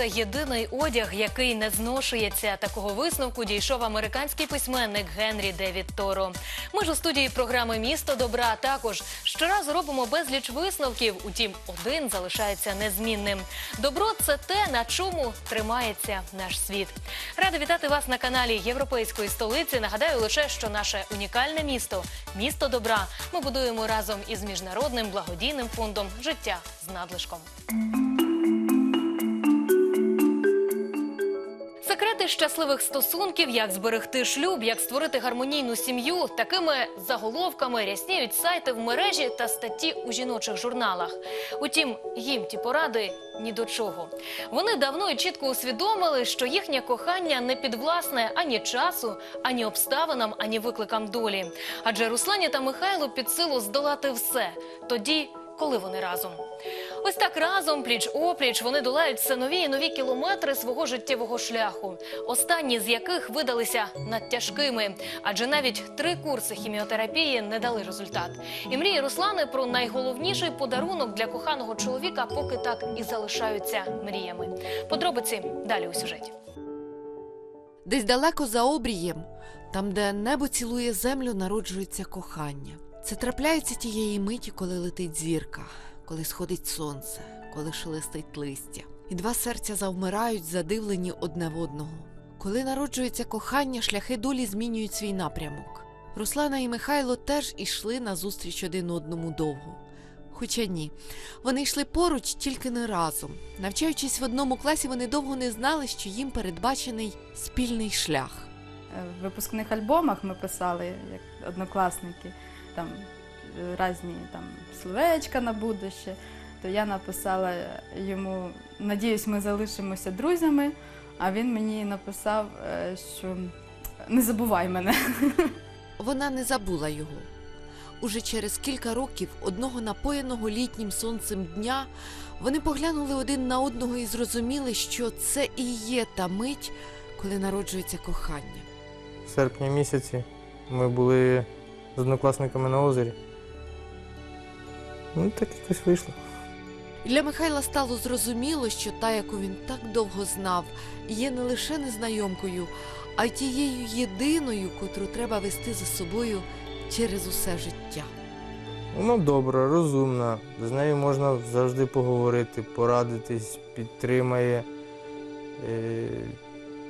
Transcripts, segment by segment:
це єдиний одяг, який не зношується. Такого висновку дійшов американський письменник Генрі Девід Торо. Ми ж у студії програми Місто добра також щоразу робимо безліч висновків. Утім, один залишається незмінним. Добро це те, на чому тримається наш світ. Рада вітати вас на каналі Європейської столиці. Нагадаю лише, що наше унікальне місто місто добра. Ми будуємо разом із міжнародним благодійним фондом життя з надлишком. Секрети щасливих стосунків, як зберегти шлюб, як створити гармонійну сім'ю, такими заголовками рясніють сайти в мережі та статті у жіночих журналах. Утім, їм ті поради ні до чого. Вони давно і чітко усвідомили, що їхнє кохання не підвласне ані часу, ані обставинам, ані викликам долі. Адже Руслані та Михайлу під силу здолати все тоді, коли вони разом. Ось так разом, пліч опліч, вони долають все нові і нові кілометри свого життєвого шляху. Останні з яких видалися надтяжкими, адже навіть три курси хіміотерапії не дали результат. І мрії Руслани про найголовніший подарунок для коханого чоловіка поки так і залишаються мріями. Подробиці далі у сюжеті. Десь далеко за обрієм, там, де небо цілує землю, народжується кохання. Це трапляється тієї миті, коли летить зірка, коли сходить сонце, коли шелестить листя. І два серця завмирають, задивлені одне в одного. Коли народжується кохання, шляхи долі змінюють свій напрямок. Руслана і Михайло теж ішли назустріч один одному довго. Хоча ні, вони йшли поруч тільки не разом. Навчаючись в одному класі, вони довго не знали, що їм передбачений спільний шлях. Е, В випускних альбомах ми писали як однокласники там різні там словечка на будуще. То я написала йому Надіюсь, ми залишимося друзями. А він мені написав, е, що не забувай мене. Вона не забула його. Уже через кілька років, одного напоєного літнім сонцем дня, вони поглянули один на одного і зрозуміли, що це і є та мить, коли народжується кохання. В серпні місяці ми були з однокласниками на озері. Ну, так якось вийшло. Для Михайла стало зрозуміло, що та, яку він так довго знав, є не лише незнайомкою, а й тією єдиною, котру треба вести за собою через усе життя. Вона добра, розумна, з нею можна завжди поговорити, порадитись, підтримає. Е,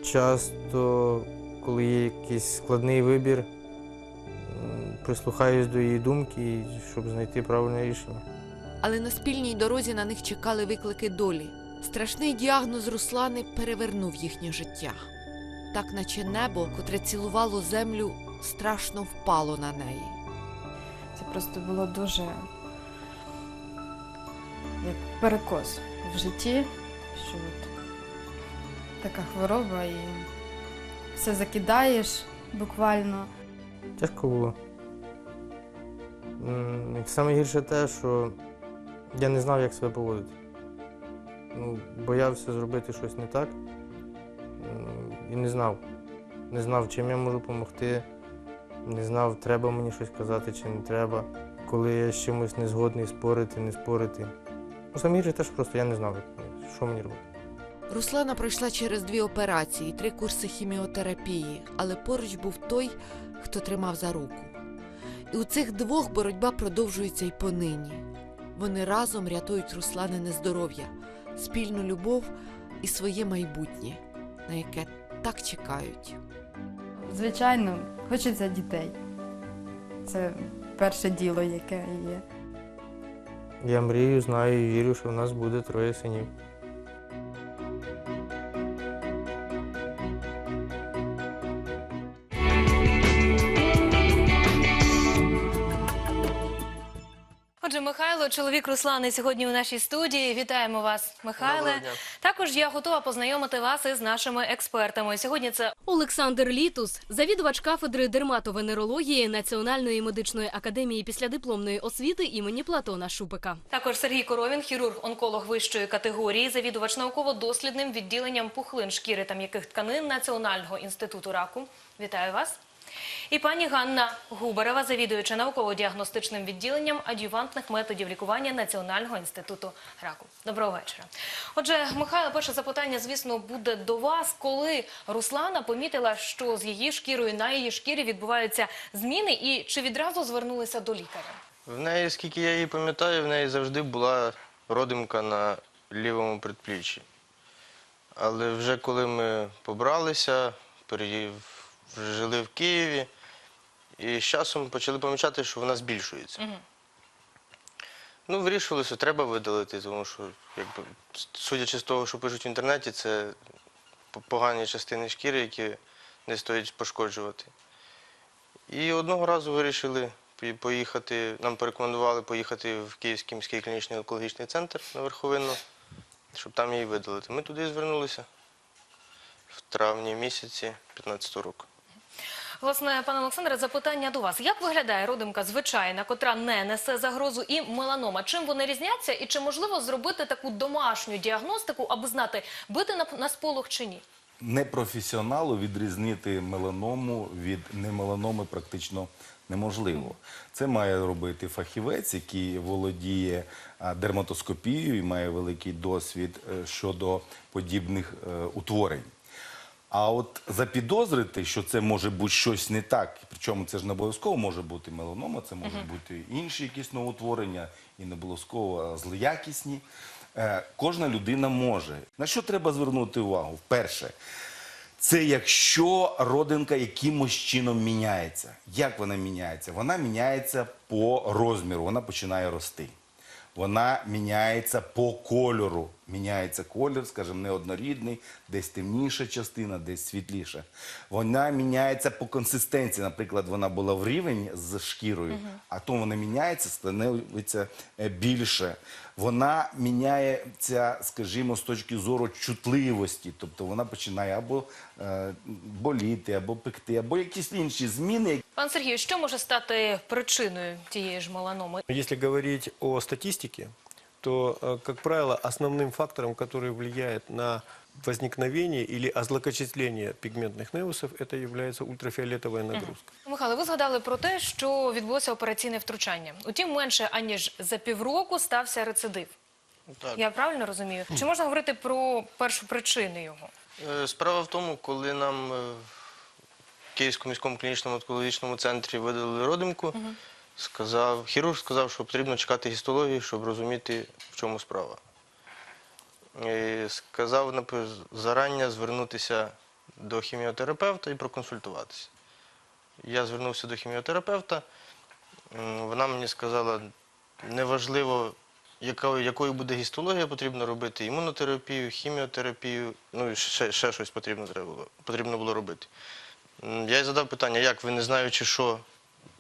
Часто, коли є якийсь складний вибір, прислухаюсь до її думки, щоб знайти правильне рішення. Але на спільній дорозі на них чекали виклики долі. Страшний діагноз Руслани перевернув їхнє життя. Так, наче небо, котре цілувало землю, страшно впало на неї. Це просто було дуже як перекос в житті, що от така хвороба і все закидаєш буквально. Тяжко було. Саме гірше те, що я не знав, як себе поводити. Ну, боявся зробити щось не так і не знав. Не знав, чим я можу допомогти, не знав, треба мені щось казати чи не треба. Коли я з чимось не згодний, спорити, не спорити. Ну, саме гірше те, що просто я не знав, що мені робити. Руслана пройшла через дві операції, три курси хіміотерапії, але поруч був той, хто тримав за руку. І у цих двох боротьба продовжується й понині. Вони разом рятують Русланине здоров'я, спільну любов і своє майбутнє, на яке так чекають. Звичайно, хочеться дітей. Це перше діло, яке є. Я мрію, знаю і вірю, що в нас буде троє синів. Отже, Михайло, чоловік Руслани, сьогодні у нашій студії. Вітаємо вас, Михайле. Також я готова познайомити вас із нашими експертами. Сьогодні це Олександр Літус, завідувач кафедри дерматовенерології Національної медичної академії післядипломної освіти імені Платона Шупика. також Сергій Коровін, хірург-онколог вищої категорії, завідувач науково-дослідним відділенням пухлин шкіри та м'яких тканин Національного інституту раку. Вітаю вас. І пані Ганна Губарева, завідуюча науково-діагностичним відділенням адювантних методів лікування Національного інституту раку. Доброго вечора. Отже, Михайло, перше запитання, звісно, буде до вас. Коли Руслана помітила, що з її шкірою на її шкірі відбуваються зміни, і чи відразу звернулися до лікаря? В неї, скільки я її пам'ятаю, в неї завжди була родимка на лівому предпліччі. Але вже коли ми побралися, жили в Києві, і з часом почали помічати, що вона збільшується. Ну, вирішили, що треба видалити, тому що, якби, судячи з того, що пишуть в інтернеті, це погані частини шкіри, які не стоїть пошкоджувати. І одного разу вирішили поїхати, нам порекомендували поїхати в Київський міський клінічний онкологічний центр на Верховину, щоб там її видалити. Ми туди звернулися в травні місяці 15 року. Власне, пане Олександре, запитання до вас. Як виглядає родимка звичайна, котра не несе загрозу, і меланома? Чим вони різняться, і чи можливо зробити таку домашню діагностику, аби знати, бити на, на сполох чи ні? непрофесіоналу відрізнити меланому від немеланоми практично неможливо. Це має робити фахівець, який володіє дерматоскопією і має великий досвід е, щодо подібних е, утворень. А от запідозрити, що це може бути щось не так, причому це ж не обов'язково може бути меланома, це можуть бути інші якісь новоутворення, і не обов'язково злоякісні. Е, Кожна людина може. На що треба звернути увагу? Вперше, це якщо родинка якимось чином міняється. Як вона міняється? Вона міняється по розміру, вона починає рости. Вона міняється по кольору. Міняється колір, скажімо, неоднорідний, десь темніша частина, десь світліша. Вона міняється по консистенції. Наприклад, вона була в рівень з шкірою, а то вона міняється, становиться е, більше Вона міняється, скажімо, з точки зору чутливості. Тобто вона починає або е, боліти, або пекти, або якісь інші зміни, Пан Сергію, що може стати причиною тієї ж меланоми? Если говорить о статистике, то, э, как правило, основным фактором, который влияет на возникновение или озлокочисление пигментных неусов, это является ультрафиолетовая нагрузка. Михайло, ви згадали про те, що відбулося операційне втручання. Утім, менше аніж за півроку стався рецидив. Так. Я правильно розумію? Чи можна говорити про першу причину його? Е, Справа в тому, коли нам е, в Київському міському клінічному онкологічному центрі видали родимку, сказав, хірург сказав, що потрібно чекати гістології, щоб розуміти, в чому справа. І сказав зарання звернутися до хіміотерапевта і проконсультуватися. Я звернувся до хіміотерапевта. Вона мені сказала, неважливо, якою, буде гістологія, потрібно робити імунотерапію, хіміотерапію, ну і ще, ще щось потрібно, було, потрібно було робити. Я їй задав питання, як ви не знаючи, що,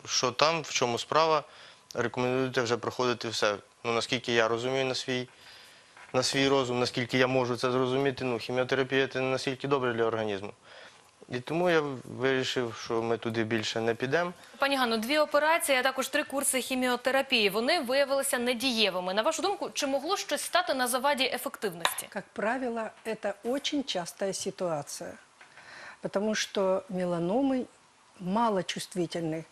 що там, в чому справа, рекомендуєте вже проходити все. Ну, наскільки я розумію на свій, на свій розум, наскільки я можу це зрозуміти, ну, хіміотерапія це не настільки добре для організму. І тому я вирішив, що ми туди більше не підемо. Пані Ганно, дві операції, а також три курси хіміотерапії. Вони виявилися недієвими. На вашу думку, чи могло щось стати на заваді ефективності? Как правило, это очень частая ситуация, потому что меланомы мало чувствительны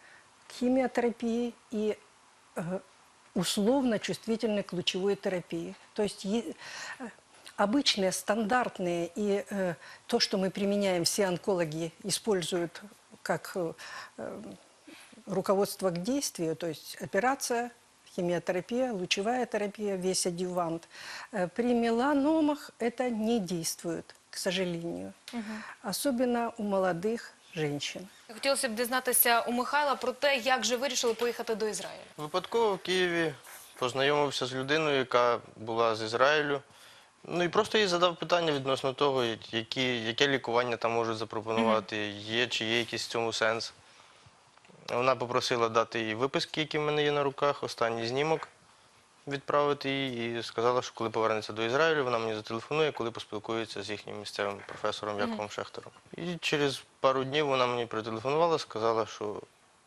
к химиотерапии и условно чувствительны к лучевой терапии. То есть э, обычные, стандартные и э, то, что мы применяем, все онкологи используют как э, руководство к действию, то есть операция, химиотерапия, лучевая терапия, весь адювант. Э, При меланомах это не действует, к сожалению. Особенно у молодых женщин. Хотілося б дізнатися у Михайла про те, як же вирішили поїхати до Ізраїлю. Випадково в Києві познайомився з людиною, яка була з Ізраїлю. Ну і просто їй задав питання відносно того, які, яке лікування там можуть запропонувати, є чи є якийсь в цьому сенс. Вона попросила дати їй виписки, які в мене є на руках, останній знімок відправити їй, і сказала, що коли повернеться до Ізраїлю, вона мені зателефонує, коли поспілкується з їхнім місцевим професором Яковом Шехтером. І через пару днів вона мені прителефонувала, сказала, що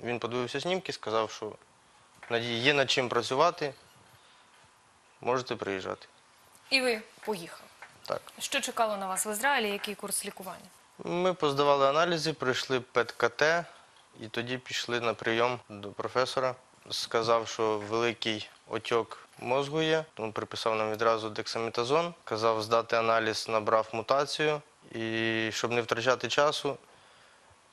він подивився знімки, сказав, що Надії, є над чим працювати, можете приїжджати. І ви поїхали. Так. Що чекало на вас в Ізраїлі? Який курс лікування? Ми поздавали аналізи, пройшли ПЕТ-КТ, І тоді пішли на прийом до професора. Сказав, що великий отек мозку є, тому приписав нам відразу дексаметазон. Казав здати аналіз, набрав мутацію. І щоб не втрачати часу,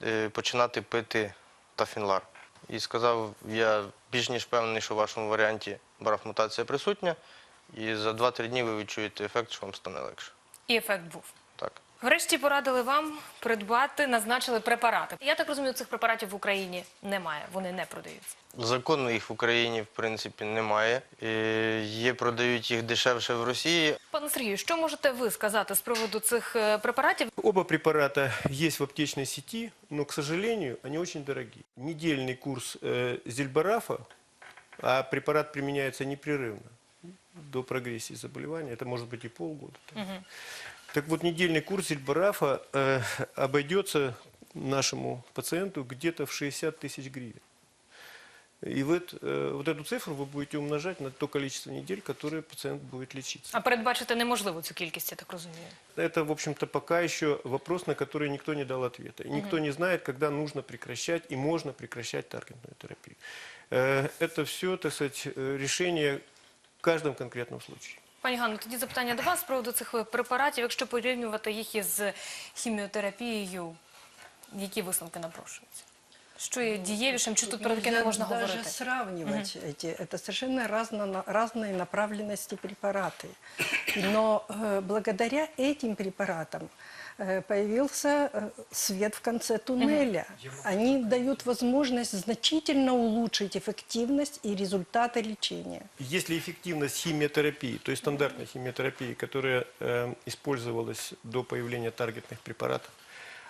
е, починати пити тафінлар. І сказав, я більш ніж впевнений, що в вашому варіанті брав мутація присутня, і за 2-3 дні ви відчуєте ефект, що вам стане легше. І ефект був. Так. Врешті порадили вам придбати, назначили препарати. Я так розумію, цих препаратів в Україні немає, вони не продаються. Законно їх в Україні, в принципі, немає. Е, Є, продають їх дешевше в Росії, Пане Сергію, що можете ви сказати з приводу цих е, препаратів? Оба препарата есть в аптечной сети, но, к сожалению, они очень дорогие. Недельный курс э, зельбарафа, а препарат применяется непрерывно до прогрессии заболевания, это может быть и полгода. там. Так вот, недельный курс зельбарафа э, обойдется нашему пациенту где-то в 60 тысяч гривен. И вот, э, вот эту цифру вы будете умножать на то количество недель, которые пациент будет лечиться. А передбачити неможливо цю кількість, я так розумію. Это, в общем-то, пока еще вопрос, на который никто не дал ответа. И никто не знает, когда нужно прекращать и можно прекращать таргетную терапию. Э, Это все, так сказать, э, решение в каждом конкретном случае. Пані Ганно, тоді запитання до вас з приводу цих е, препаратів. Якщо порівнювати їх із хіміотерапією, які висновки напрошуються? Що є дієвішим, чи тут про таке не Нельзя можна даже говорити? сравнивать эти. Это совершенно разно, разные направленности препараты. Но э, благодаря этим препаратам э, появился э, свет в конце туннеля. Они дают возможность значительно улучшить эффективность и результаты лечения. Если эффективность химиотерапии, то есть стандартной химиотерапии, которая э, использовалась до появления таргетных препаратов,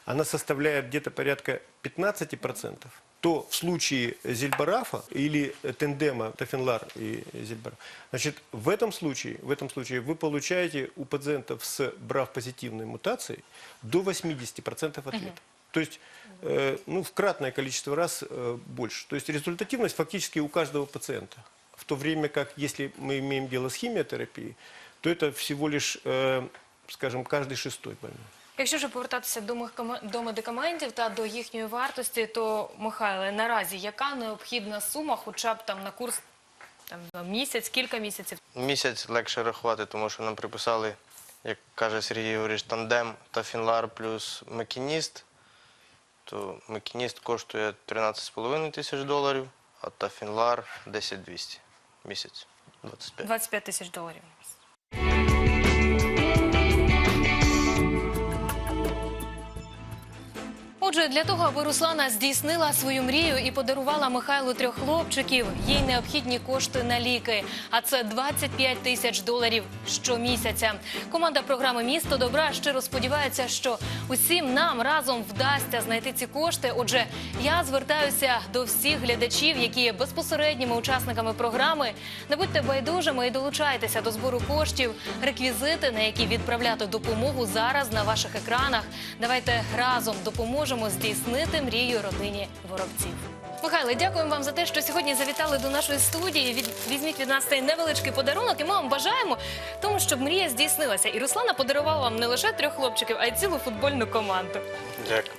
она составляет где-то порядка 15%, то в случае зельбарафа или тендема тафинлар и зельбараф, значит, в этом случае, в этом случае вы получаете у пациентов с БРАФ-позитивной мутацией до 80% ответа. То есть, э, ну, в кратное количество раз э, больше. То есть результативность фактически у каждого пациента. В то время как, если мы имеем дело с химиотерапией, то это всего лишь, э, скажем, каждый шестой больной. Якщо вже повертатися до, медикаментів та до їхньої вартості, то, Михайле, наразі яка необхідна сума, хоча б там на курс там, на місяць, кілька місяців? Місяць легше рахувати, тому що нам приписали, як каже Сергій Григорович, тандем тафінлар плюс макініст. То макініст коштує 13,5 тисяч доларів, а тафінлар 10 200 місяць. 25. 25 тисяч доларів. Отже, для того, аби Руслана здійснила свою мрію і подарувала Михайлу трьох хлопчиків, їй необхідні кошти на ліки. А це 25 тисяч доларів щомісяця. Команда програми Місто добра щиро сподівається, що усім нам разом вдасться знайти ці кошти. Отже, я звертаюся до всіх глядачів, які є безпосередніми учасниками програми. Не будьте байдужими і долучайтеся до збору коштів. Реквізити, на які відправляти допомогу зараз на ваших екранах. Давайте разом допоможемо здійснити мрію родині воробців. Михайле, дякуємо вам за те, що сьогодні завітали до нашої студії. Від- Візьміть від нас цей невеличкий подарунок, і ми вам бажаємо тому, щоб мрія здійснилася. І Руслана подарувала вам не лише трьох хлопчиків, а й цілу футбольну команду. Дякую.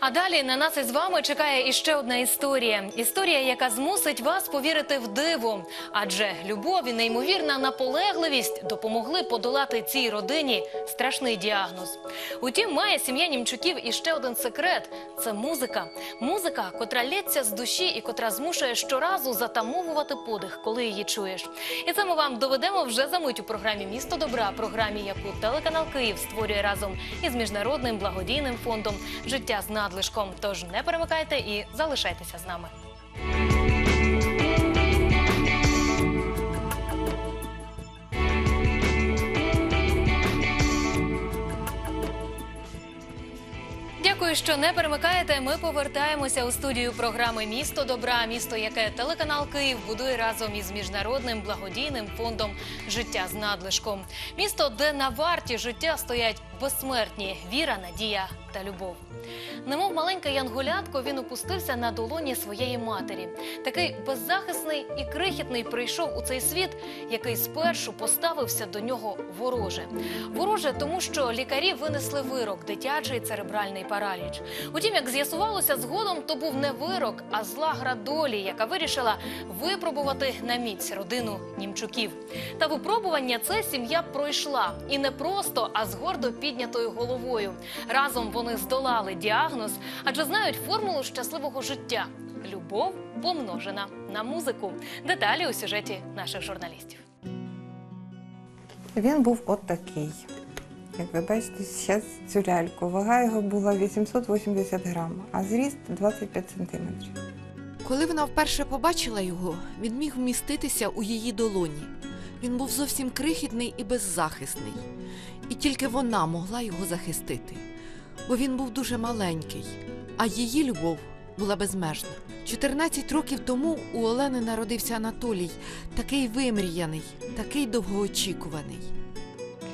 А далі на нас із вами чекає іще одна історія. Історія, яка змусить вас повірити в диво. Адже любов і неймовірна наполегливість допомогли подолати цій родині страшний діагноз. Утім, має сім'я Німчуків іще один секрет це музика. Музика, котра лється з душі і котра змушує щоразу затамовувати подих, коли її чуєш. І це ми вам доведемо вже за мить у програмі Місто добра, програмі, яку телеканал Київ створює разом із міжнародним благодійним фондом Життя з надлишком. Тож не перемикайте і залишайтеся з нами. Дякую, що не перемикаєте. Ми повертаємося у студію програми Місто добра, місто, яке телеканал Київ будує разом із міжнародним благодійним фондом Життя з надлишком. Місто, де на варті життя стоять безсмертні віра, надія та любов. Немов маленьке янголятко, він опустився на долоні своєї матері. Такий беззахисний і крихітний прийшов у цей світ, який спершу поставився до нього вороже. Вороже, тому що лікарі винесли вирок дитячий церебральний параліч. Утім, як з'ясувалося згодом, то був не вирок, а зла гра долі, яка вирішила випробувати на міць родину німчуків. Та випробування це сім'я пройшла і не просто, а з гордо піднятою головою. Разом вони здолали діагноз, адже знають формулу щасливого життя. Любов помножена на музику. Деталі у сюжеті наших журналістів. Він був от такий. Як ви бачите, зараз цю ляльку. Вага його була 880 грам, а зріст 25 сантиметрів. Коли вона вперше побачила його, він міг вміститися у її долоні. Він був зовсім крихітний і беззахисний, і тільки вона могла його захистити, бо він був дуже маленький, а її любов була безмежна. 14 років тому у Олени народився Анатолій, такий вимріяний, такий довгоочікуваний.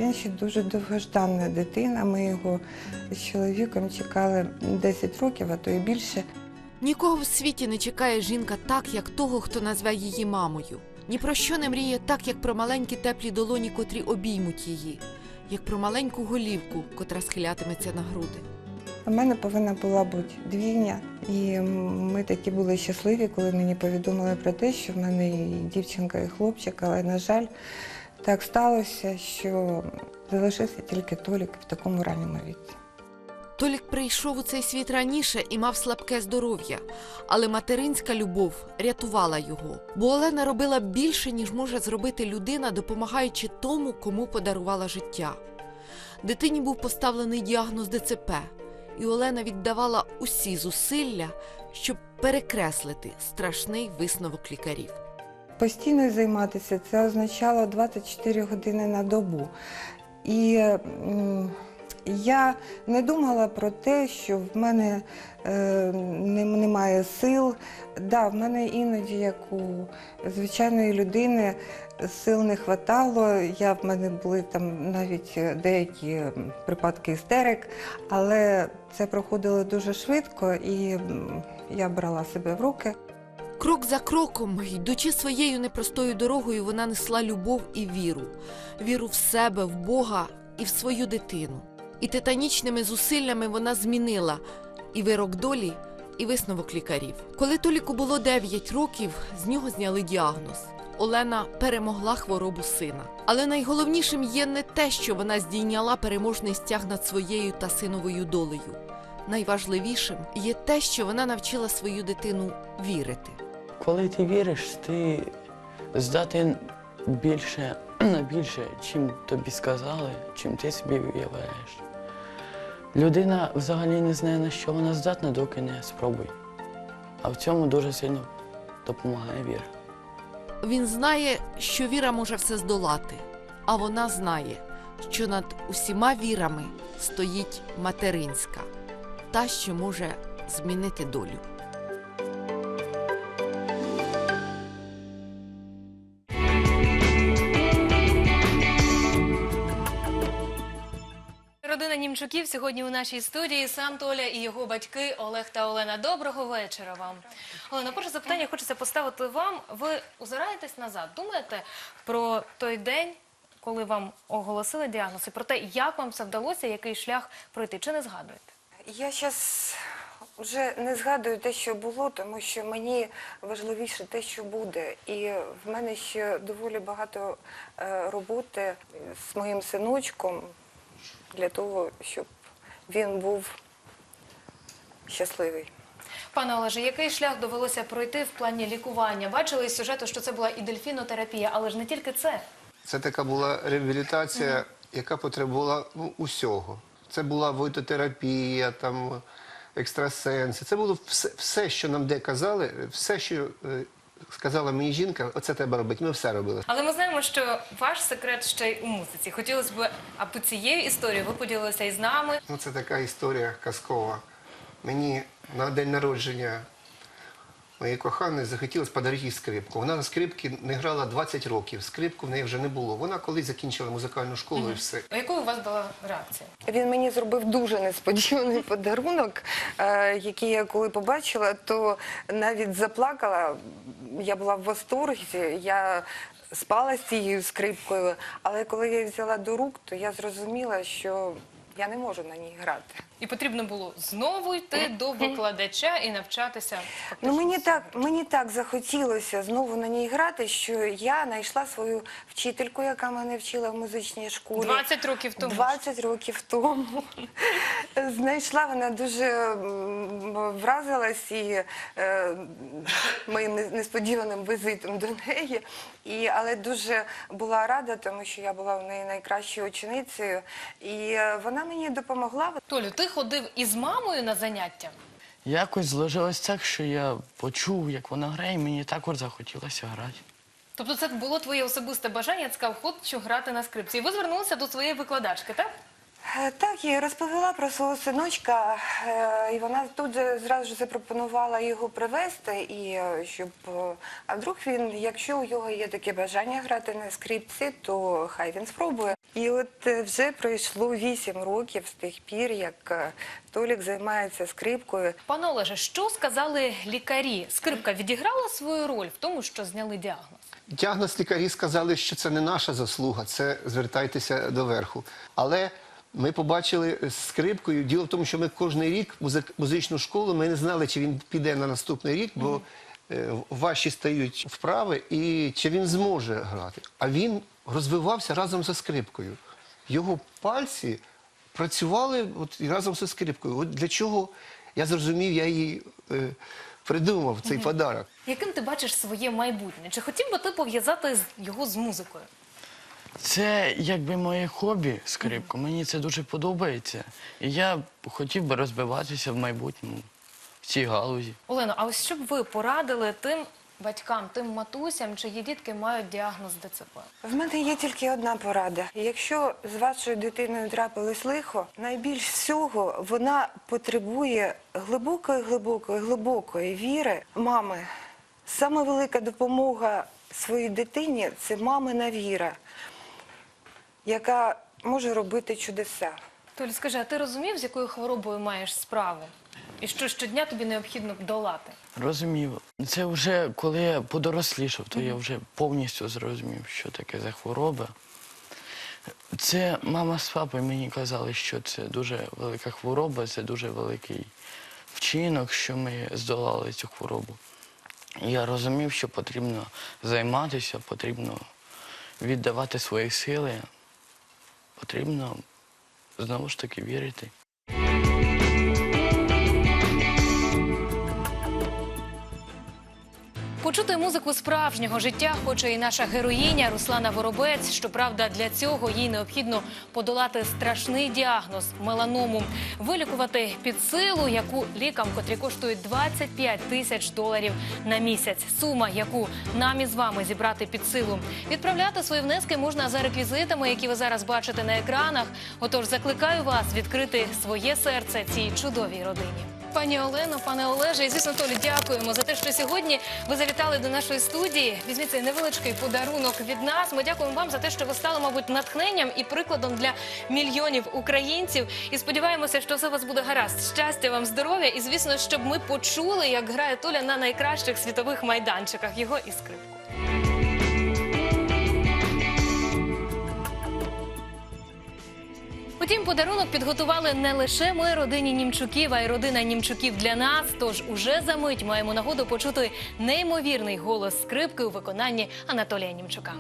Він ще дуже довгожданна дитина. Ми його з чоловіком чекали 10 років, а то і більше. Нікого в світі не чекає жінка так, як того, хто назве її мамою. Ні про що не мріє так, як про маленькі теплі долоні, котрі обіймуть її, як про маленьку голівку, котра схилятиметься на груди. У мене повинна була бути двійня, і ми такі були щасливі, коли мені повідомили про те, що в мене і дівчинка, і хлопчик, але, на жаль, так сталося, що залишився тільки Толік в такому ранньому віці. Толік прийшов у цей світ раніше і мав слабке здоров'я, але материнська любов рятувала його. Бо Олена робила більше, ніж може зробити людина, допомагаючи тому, кому подарувала життя. Дитині був поставлений діагноз ДЦП, і Олена віддавала усі зусилля, щоб перекреслити страшний висновок лікарів. Постійно займатися це означало 24 години на добу. І я не думала про те, що в мене е, немає сил. Да, в мене іноді, як у звичайної людини, сил не хватало. Я, в мене були там навіть деякі припадки істерик, але це проходило дуже швидко, і я брала себе в руки. Крок за кроком, йдучи своєю непростою дорогою, вона несла любов і віру, віру в себе, в Бога і в свою дитину. І титанічними зусиллями вона змінила і вирок долі, і висновок лікарів. Коли Толіку було 9 років, з нього зняли діагноз. Олена перемогла хворобу сина. Але найголовнішим є не те, що вона здійняла переможний стяг над своєю та синовою долею. Найважливішим є те, що вона навчила свою дитину вірити. Коли ти віриш, ти здатен більше на більше, чим тобі сказали, чим ти собі уявляєш. Людина взагалі не знає, на що вона здатна, доки не спробує. А в цьому дуже сильно допомагає віра. Він знає, що віра може все здолати, а вона знає, що над усіма вірами стоїть материнська, та, що може змінити долю. Родина Німчуків сьогодні у нашій студії. Сам Толя і його батьки Олег та Олена. Доброго вечора вам. Олена, перше запитання хочеться поставити вам. Ви озираєтесь назад, думаєте про той день, коли вам оголосили діагноз, і про те, як вам це вдалося, який шлях пройти? Чи не згадуєте? Я зараз вже не згадую те, що було, тому що мені важливіше те, що буде. І в мене ще доволі багато е, роботи з моїм синочком для того, щоб він був щасливий. Пане Олеже, який шлях довелося пройти в плані лікування? Бачили із сюжету, що це була і дельфінотерапія, але ж не тільки це. Це така була реабілітація, яка потребувала ну, усього. Це була войтотерапія, там екстрасенси. Це було все, все, що нам де казали, все, що е, сказала мені жінка, оце треба робити. Ми все робили. Але ми знаємо, що ваш секрет ще й у музиці. Хотілося б, аби цією історією ви поділилися із нами. Ну, це така історія казкова. Мені на день народження моєї коханої захотілося подарити їй скрипку. Вона на скрипці не грала 20 років. Скрипку в неї вже не було. Вона колись закінчила музикальну школу і все. Якою у вас була реакція? Він мені зробив дуже несподіваний подарунок, е, який я коли побачила, то навіть заплакала. Я була в восторзі, я спала з цією скрипкою, але коли я її взяла до рук, то я зрозуміла, що я не можу на ній грати. І потрібно було знову йти до викладача і навчатися. Ну мені так, мені так захотілося знову на ній грати, що я знайшла свою вчительку, яка мене вчила в музичній школі. 20 років тому. 20 років тому. Знайшла вона дуже вразилась і е, моїм несподіваним візитом до неї. І, але дуже була рада, тому що я була в неї найкращою ученицею. І е, вона мені допомогла. Толю, ти ходив із мамою на заняття? Якось зложилось так, що я почув, як вона грає, і мені також захотілося грати. Тобто це було твоє особисте бажання, я сказав, хочу грати на скрипці. І ви звернулися до своєї викладачки, так? Е, Так, я розповіла про свого синочка, е, і вона тут же зразу ж запропонувала його привезти, і е, щоб а вдруг він, якщо у його є таке бажання грати на скрипці, то хай він спробує. І от е, вже пройшло вісім років з тих пір, як е, Толік займається скрипкою. Пане Олеже, що сказали лікарі? Скрипка відіграла свою роль в тому, що зняли діагноз? Діагноз лікарі сказали, що це не наша заслуга, це звертайтеся до верху. Але ми побачили з скрипкою. Діло в тому, що ми кожен рік музик- музичну школу ми не знали, чи він піде на наступний рік, бо е, важчі стають вправи, і чи він зможе грати. А він розвивався разом зі скрипкою. Його пальці працювали от, разом зі скрипкою. От для чого я зрозумів, я її е, придумав цей подарок. Яким ти бачиш своє майбутнє? Чи хотів би ти пов'язати його з музикою? Це якби моє хобі скрипка. Мені це дуже подобається. І я хотів би розвиватися в майбутньому в цій галузі. Олено, а ось що б ви порадили тим батькам, тим матусям, чиї дітки мають діагноз ДЦП? В мене є тільки одна порада. Якщо з вашою дитиною трапилось лихо, найбільш всього вона потребує глибокої, глибокої, глибокої віри мами. Саме велика допомога своїй дитині це мамина віра, яка може робити чудеса. Толь, скажи, а ти розумів, з якою хворобою маєш справу? І що щодня тобі необхідно долати? Розумів. Це вже коли я подорослішав, то я вже повністю зрозумів, що таке за хвороба. Це мама з папою мені казали, що це дуже велика хвороба, це дуже великий вчинок, що ми здолали цю хворобу. Я розумів, що потрібно займатися, потрібно віддавати свої сили, потрібно знову ж таки вірити. Почути музику справжнього життя хоче і наша героїня Руслана Воробець. Щоправда, для цього їй необхідно подолати страшний діагноз меланому, вилікувати підсилу, яку лікам, котрі коштують 25 тисяч доларів на місяць. Сума, яку нам із вами зібрати під силу. Відправляти свої внески можна за реквізитами, які ви зараз бачите на екранах. Отож, закликаю вас відкрити своє серце цій чудовій родині. Пані Олено, пане Олеже, і звісно, Толі, дякуємо за те, що сьогодні ви завітали до нашої студії. Візьміть цей невеличкий подарунок від нас. Ми дякуємо вам за те, що ви стали, мабуть, натхненням і прикладом для мільйонів українців. І сподіваємося, що все у вас буде гаразд. Щастя вам, здоров'я, і звісно, щоб ми почули, як грає Толя на найкращих світових майданчиках його і скрипку. Утім, подарунок підготували не лише ми родині Німчуків, а й родина Німчуків для нас. Тож уже за мить маємо нагоду почути неймовірний голос скрипки у виконанні Анатолія Німчука.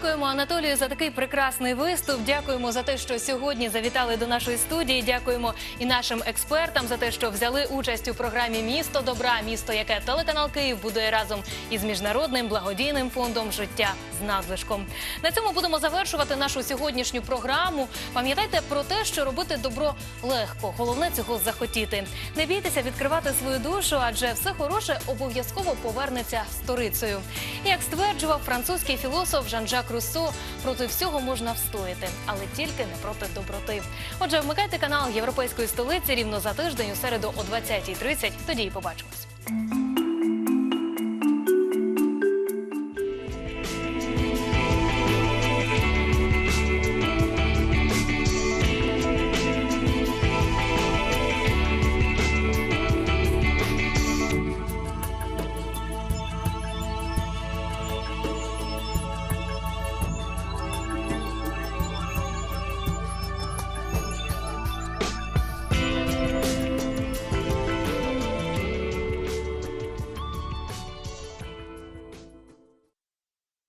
Дякуємо Анатолію за такий прекрасний виступ. Дякуємо за те, що сьогодні завітали до нашої студії. Дякуємо і нашим експертам за те, що взяли участь у програмі Місто добра, місто, яке телеканал Київ будує разом із міжнародним благодійним фондом життя з надлишком. На цьому будемо завершувати нашу сьогоднішню програму. Пам'ятайте про те, що робити добро легко. Головне цього захотіти. Не бійтеся відкривати свою душу, адже все хороше обов'язково повернеться сторицею. Як стверджував французький філософ Жан-Жак Руссо, проти всього можна встояти, але тільки не проти доброти. Отже, вмикайте канал Європейської столиці рівно за тиждень у середу о 20.30. Тоді і побачимось.